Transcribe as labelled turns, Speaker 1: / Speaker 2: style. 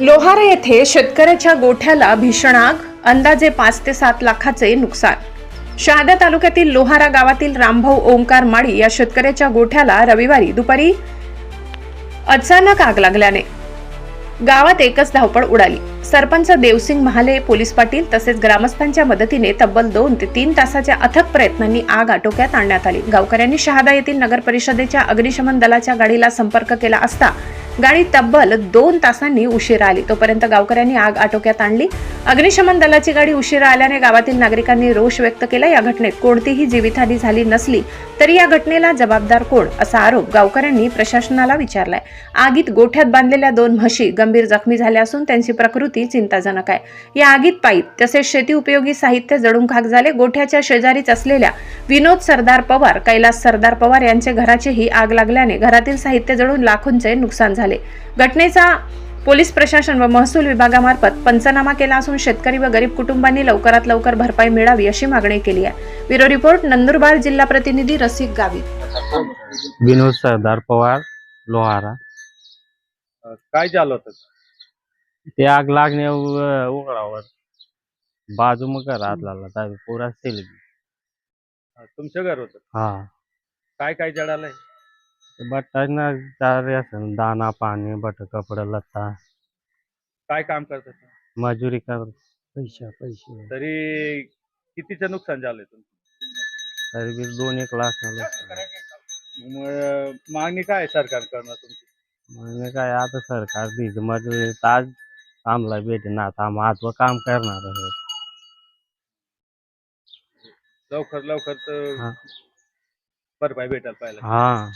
Speaker 1: लोहारा येथे शेतकऱ्याच्या गोठ्याला भीषण आग अंदाजे पाच ते सात लाखाचे नुकसान. शहादा तालुक्यातील लोहारा गावातील रामभाऊ ओंकार माळी या शेतकऱ्याच्या गोठ्याला रविवारी दुपारी अचानक आग लागल्याने गावात एकच धावपळ उडाली. सरपंच देवसिंग महाले पोलीस पाटील तसेच ग्रामस्थांच्या मदतीने तब्बल दोन ते तीन तासाच्या अथक प्रयत्नांनी आग आटोक्यात आणण्यात आली. गावकऱ्यांनी शहादा येथील नगर परिषदेच्या अग्निशमन दलाच्या गाडीला संपर्क केला असता गाडी तब्बल दोन तासांनी उशिरा आली. तोपर्यंत गावकऱ्यांनी आग आटोक्यात आणली. अग्निशमन दलाची गाडी उशिरा आल्याने गावातील नागरिकांनी रोष व्यक्त केला. या घटनेत कोणतीही जीवितहानी झाली नसली तरी या घटनेला जबाबदार कोण असा आरोप गावकऱ्यांनी प्रशासनाला विचारलाय. आगीत गोठ्यात बांधलेल्या दोन म्हशी गंभीर जखमी झाल्या असून त्यांची प्रकृती चिंताजनक आहे. या आगीत पाईप तसेच शेती उपयोगी साहित्य जडून खाक झाले. गोठ्याच्या शेजारीच असलेल्या विनोद सरदार पवार कैलास सरदार पवार यांच्या घराचीही आग लागल्याने घरातील साहित्य जळून लाखोंचे नुकसान झाले. घटनेचा पोलीस प्रशासन व महसूल विभागामार्फत पंचनामा केला असून शेतकरी व गरीब कुटुंबांनी लवकरात लवकर भरपाई मिळावी अशी मागणी केली आहे. ब्युरो रिपोर्ट नंदुरबार जिल्हा प्रतिनिधी रसिक गावी
Speaker 2: विनोद सरदार पवार लोहारा.
Speaker 3: काय झालं होतं?
Speaker 2: ते आग लागण्या उ- उघडावर. बाजू मग घरात लागला पुरा
Speaker 3: तुमचं घर होतं?
Speaker 2: हा.
Speaker 3: काय काय जळालंय
Speaker 2: बटाना दाना पाणी बट कपडा लत्ता
Speaker 3: काय काम करतात
Speaker 2: मजुरी कर पैसे पैसे.
Speaker 3: तरी कितीचं नुकसान झालंय तुमचं?
Speaker 2: तरी बी दोन एक लाख.
Speaker 3: मग मागणी काय आहे सरकारकडनं तुमची?
Speaker 2: म्हणजे काय आता सरकार दिली मजुरी ताज आम्हाला भेटे ना. आता आम्ही आजवर काम करणार आहे.
Speaker 3: लवकर लवकर तर
Speaker 2: हा.
Speaker 3: भरपाई भेटायला पाहिजे.
Speaker 2: हा.